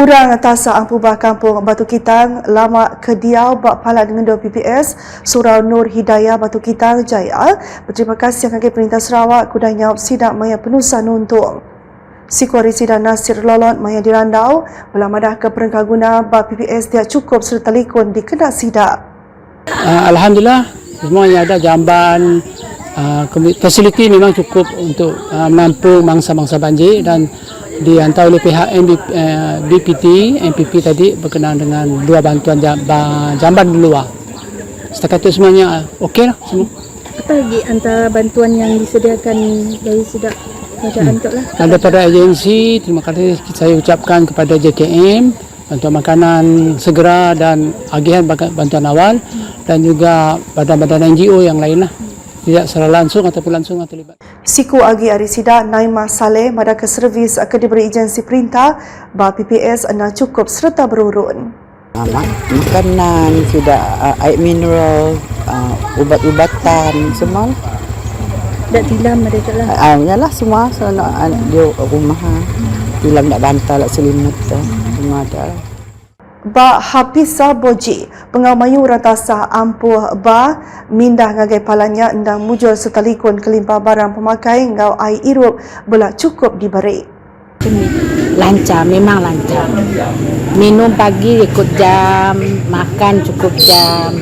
Urang tasa Ampubah Kampung Batu Kitang lama kediau bak pala dengan dua PPS Surau Nur Hidayah Batu Kitang Jaya berterima kasih kepada Perintah Sarawak kudanya sidak maya penusan untung. Sikuari Sida Nasir Lolot Maya dirandau belamadah ke perengkah guna bak PPS dia cukup serta likun di kena sidak. Uh, Alhamdulillah semuanya ada jamban uh, fasiliti memang cukup untuk uh, menampung mangsa-mangsa banjir dan dihantar oleh pihak MB, uh, BPT, MPP tadi berkenaan dengan dua bantuan jamban, di luar. Setakat itu semuanya uh, okey lah semua. Apa lagi antara bantuan yang disediakan dari sedap kerajaan hmm. tu lah? Dan daripada agensi, terima kasih saya ucapkan kepada JKM bantuan makanan segera dan agihan bantuan awal hmm. dan juga badan-badan NGO yang lain lah tidak secara langsung ataupun langsung terlibat. Siku Agi Arisida Naima Saleh ke servis akan diberi agensi perintah bahawa PPS anda cukup serta berurun. Makanan, sudah uh, air mineral, uh, ubat-ubatan, semua. Tak tilam mereka lah. Uh, yalah semua, so, nak, uh, dia rumah. Tilam nak bantal, nak selimut. Uh, semua ada lah. Ba Hapisa Boji, pengamayu ratasa ampuh ba mindah ngagai palanya endang mujur setalikun kelimpah barang pemakai ngau ai irup bela cukup diberi. Lancar, memang lancar. Minum pagi ikut jam, makan cukup jam.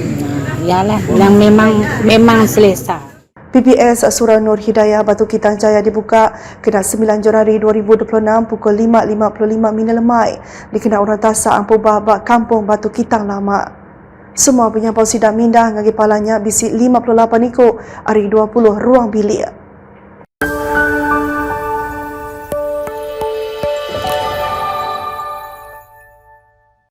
Yalah, yang memang memang selesa. PPS Surau Nur Hidayah Batu Kitang Jaya dibuka kena 9 Januari 2026 pukul 5.55 Mina Lemai dikena orang tasa Ampu Babak Kampung Batu Kitang Lama. Semua penyampau sidang mindah ngagi palanya bisi 58 ikut hari 20 ruang bilik.